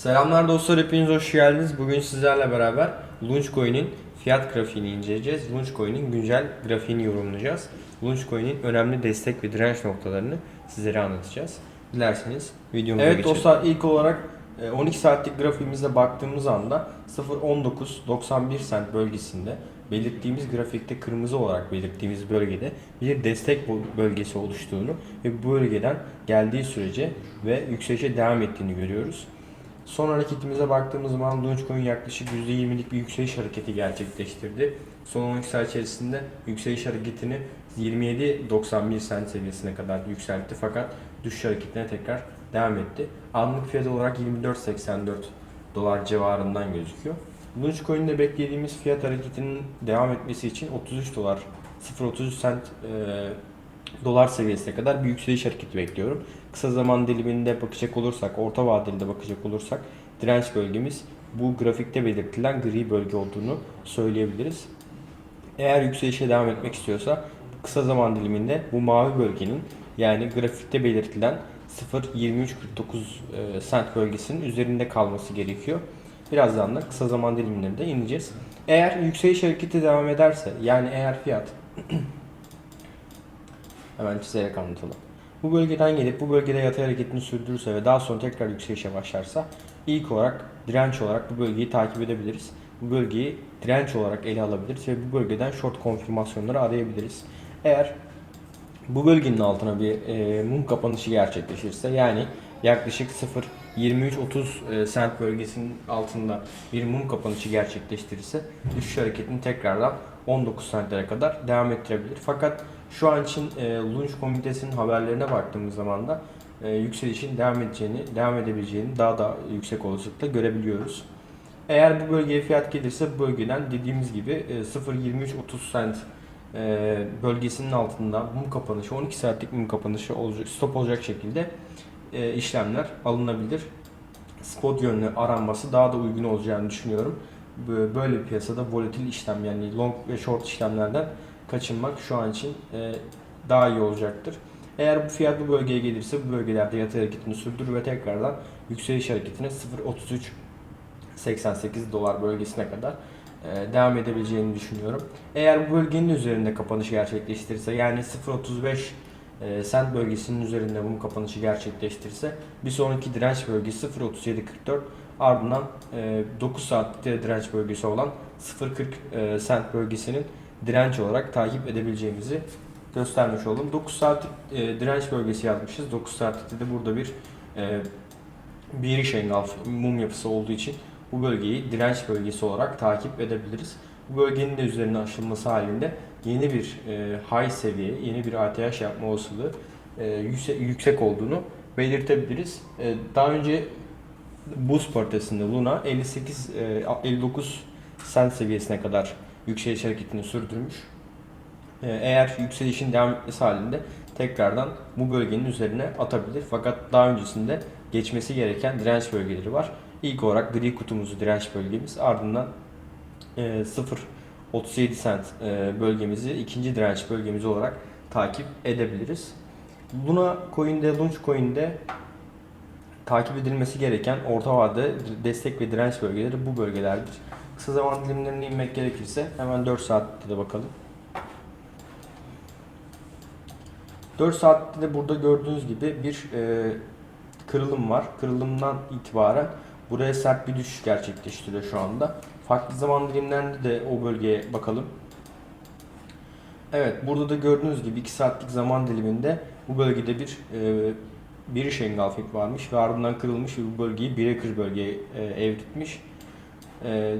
Selamlar dostlar hepiniz hoş geldiniz. Bugün sizlerle beraber Launchcoin'in fiyat grafiğini inceleyeceğiz. Launchcoin'in güncel grafiğini yorumlayacağız. Launchcoin'in önemli destek ve direnç noktalarını sizlere anlatacağız. Dilerseniz videomuza Evet geçelim. dostlar ilk olarak e, 12 saatlik grafiğimize baktığımız anda 0.1991 sent bölgesinde belirttiğimiz grafikte kırmızı olarak belirttiğimiz bölgede bir destek bö- bölgesi oluştuğunu ve bu bölgeden geldiği sürece ve yükselişe devam ettiğini görüyoruz. Son hareketimize baktığımız zaman Dogecoin yaklaşık %20'lik bir yükseliş hareketi gerçekleştirdi. Son 12 saat içerisinde yükseliş hareketini 27.91 sent seviyesine kadar yükseltti fakat düşüş hareketine tekrar devam etti. Anlık fiyat olarak 24.84 dolar civarından gözüküyor. Dogecoin'de beklediğimiz fiyat hareketinin devam etmesi için 33 dolar 0.33 sent e, dolar seviyesine kadar bir yükseliş hareketi bekliyorum. Kısa zaman diliminde bakacak olursak, orta vadeli de bakacak olursak direnç bölgemiz bu grafikte belirtilen gri bölge olduğunu söyleyebiliriz. Eğer yükselişe devam etmek istiyorsa kısa zaman diliminde bu mavi bölgenin yani grafikte belirtilen 0.2349 e, sent bölgesinin üzerinde kalması gerekiyor. Birazdan da kısa zaman dilimlerinde ineceğiz. Eğer yükseliş hareketi devam ederse yani eğer fiyat hemen çizerek anlatalım. Bu bölgeden gelip bu bölgede yatay hareketini sürdürürse ve daha sonra tekrar yükselişe başlarsa ilk olarak direnç olarak bu bölgeyi takip edebiliriz. Bu bölgeyi direnç olarak ele alabiliriz ve bu bölgeden short konfirmasyonları arayabiliriz. Eğer bu bölgenin altına bir e, mum kapanışı gerçekleşirse yani yaklaşık 0.23-30 e, sent bölgesinin altında bir mum kapanışı gerçekleştirirse düşüş hareketini tekrardan 19 sentlere kadar devam ettirebilir. Fakat şu an için e, Launch Komitesi'nin haberlerine baktığımız zaman da e, yükselişin devam edeceğini, devam edebileceğini daha da yüksek olasılıkla görebiliyoruz. Eğer bu bölgeye fiyat gelirse bölgeden dediğimiz gibi e, 0.23-30 sent e, bölgesinin altında mum kapanışı 12 saatlik mum kapanışı olacak, stop olacak şekilde e, işlemler alınabilir. Spot yönlü aranması daha da uygun olacağını düşünüyorum. Bö- Böyle bir piyasada volatil işlem yani long ve short işlemlerden kaçınmak şu an için e, daha iyi olacaktır. Eğer bu fiyat bu bölgeye gelirse bu bölgelerde yatay hareketini sürdürür ve tekrardan yükseliş hareketine 0.33 88 dolar bölgesine kadar e, devam edebileceğini düşünüyorum. Eğer bu bölgenin üzerinde kapanış gerçekleştirirse yani 0.35 e, sent bölgesinin üzerinde bu kapanışı gerçekleştirirse bir sonraki direnç bölgesi 0.3744 ardından e, 9 saatlikte direnç bölgesi olan 0.40 e, sent bölgesinin direnç olarak takip edebileceğimizi göstermiş oldum. 9 saatlik e, direnç bölgesi yazmışız. 9 saatlikte de burada bir e, bir iş engulf mum yapısı olduğu için bu bölgeyi direnç bölgesi olarak takip edebiliriz. Bu bölgenin de üzerine aşılması halinde yeni bir e, high seviye, yeni bir ATH yapma olasılığı e, yüksek, yüksek olduğunu belirtebiliriz. E, daha önce buz paritesinde Luna 58 e, 59 sent seviyesine kadar yükseliş hareketini sürdürmüş. E, eğer yükselişin devam etmesi halinde tekrardan bu bölgenin üzerine atabilir. Fakat daha öncesinde geçmesi gereken direnç bölgeleri var. İlk olarak gri kutumuzu direnç bölgemiz ardından e, 0.37 sent e, bölgemizi ikinci direnç bölgemiz olarak takip edebiliriz. Luna Coin'de, Launch Coin'de takip edilmesi gereken orta vade destek ve direnç bölgeleri bu bölgelerdir. Kısa zaman dilimlerine inmek gerekirse hemen 4 saatte de bakalım. 4 saatte de burada gördüğünüz gibi bir e, kırılım var. Kırılımdan itibaren buraya sert bir düşüş gerçekleştiriyor şu anda. Farklı zaman dilimlerinde de o bölgeye bakalım. Evet burada da gördüğünüz gibi 2 saatlik zaman diliminde bu bölgede bir e, bir iş engulfing varmış ve ardından kırılmış ve bu bölgeyi breaker bölgeye e, evritmiş. E,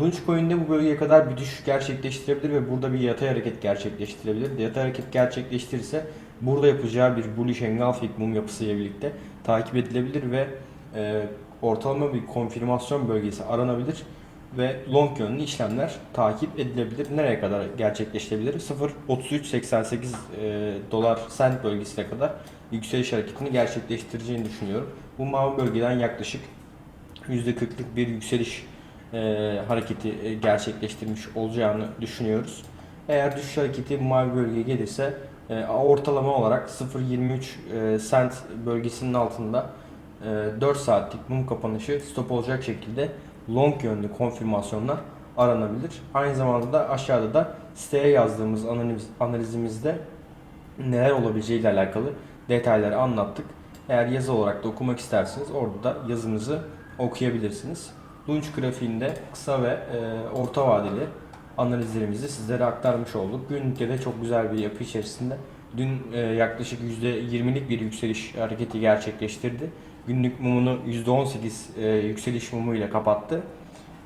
Launchcoin'de bu bölgeye kadar bir düşüş gerçekleştirebilir ve burada bir yatay hareket gerçekleştirebilir. Yatay hareket gerçekleştirirse burada yapacağı bir bullish engulfing mum yapısıyla birlikte takip edilebilir ve e, ortalama bir konfirmasyon bölgesi aranabilir ve long yönlü işlemler takip edilebilir. Nereye kadar gerçekleştirebilir? 0.3388 e, dolar sent bölgesine kadar yükseliş hareketini gerçekleştireceğini düşünüyorum. Bu mavi bölgeden yaklaşık %40'lık bir yükseliş e, hareketi e, gerçekleştirmiş olacağını düşünüyoruz. Eğer düşüş hareketi mavi bölgeye gelirse e, ortalama olarak 0.23 e, sent bölgesinin altında 4 saatlik mum kapanışı stop olacak şekilde long yönlü konfirmasyonlar aranabilir. Aynı zamanda da aşağıda da siteye yazdığımız analiz, analizimizde neler olabileceği ile alakalı detayları anlattık. Eğer yazı olarak da okumak isterseniz orada da yazımızı okuyabilirsiniz. Lunch grafiğinde kısa ve e, orta vadeli analizlerimizi sizlere aktarmış olduk. Günlükte de çok güzel bir yapı içerisinde. Dün e, yaklaşık %20'lik bir yükseliş hareketi gerçekleştirdi. Günlük mumunu %18 e, yükseliş mumuyla kapattı.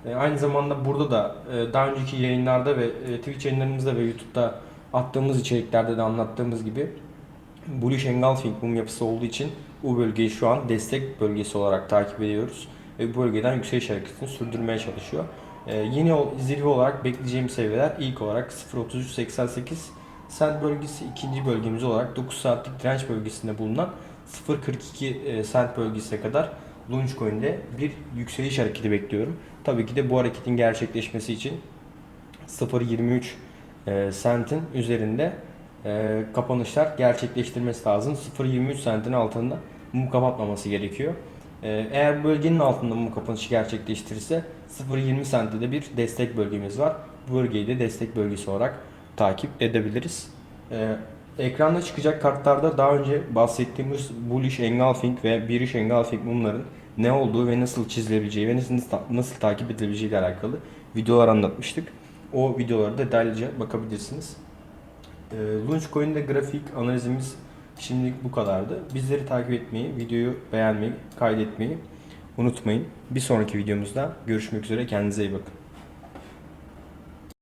E, aynı zamanda burada da e, daha önceki yayınlarda ve e, Twitch yayınlarımızda ve YouTube'da attığımız içeriklerde de anlattığımız gibi Bullish Engulfing mum yapısı olduğu için bu bölgeyi şu an destek bölgesi olarak takip ediyoruz. Ve bu bölgeden yükseliş hareketini sürdürmeye çalışıyor. Ee, yeni zirve olarak bekleyeceğim seviyeler ilk olarak 0.3388 sent bölgesi, ikinci bölgemiz olarak 9 saatlik direnç bölgesinde bulunan 0.42 e, sent bölgesine kadar Launchcoin'de bir yükseliş hareketi bekliyorum. Tabii ki de bu hareketin gerçekleşmesi için 0.23 e, sentin üzerinde e, kapanışlar gerçekleştirmesi lazım. 0.23 sentin altında mum kapatmaması gerekiyor. E, eğer bölgenin altında mum kapanışı gerçekleştirirse 0.20 sentte de bir destek bölgemiz var. Bu bölgeyi de destek bölgesi olarak takip edebiliriz. E, ekranda çıkacak kartlarda daha önce bahsettiğimiz bullish engulfing ve bearish engulfing mumların ne olduğu ve nasıl çizilebileceği ve nasıl, nasıl takip edilebileceği ile alakalı videolar anlatmıştık. O videolara detaylıca bakabilirsiniz. E, Launchcoin'de grafik analizimiz şimdilik bu kadardı. Bizleri takip etmeyi, videoyu beğenmeyi, kaydetmeyi unutmayın. Bir sonraki videomuzda görüşmek üzere. Kendinize iyi bakın.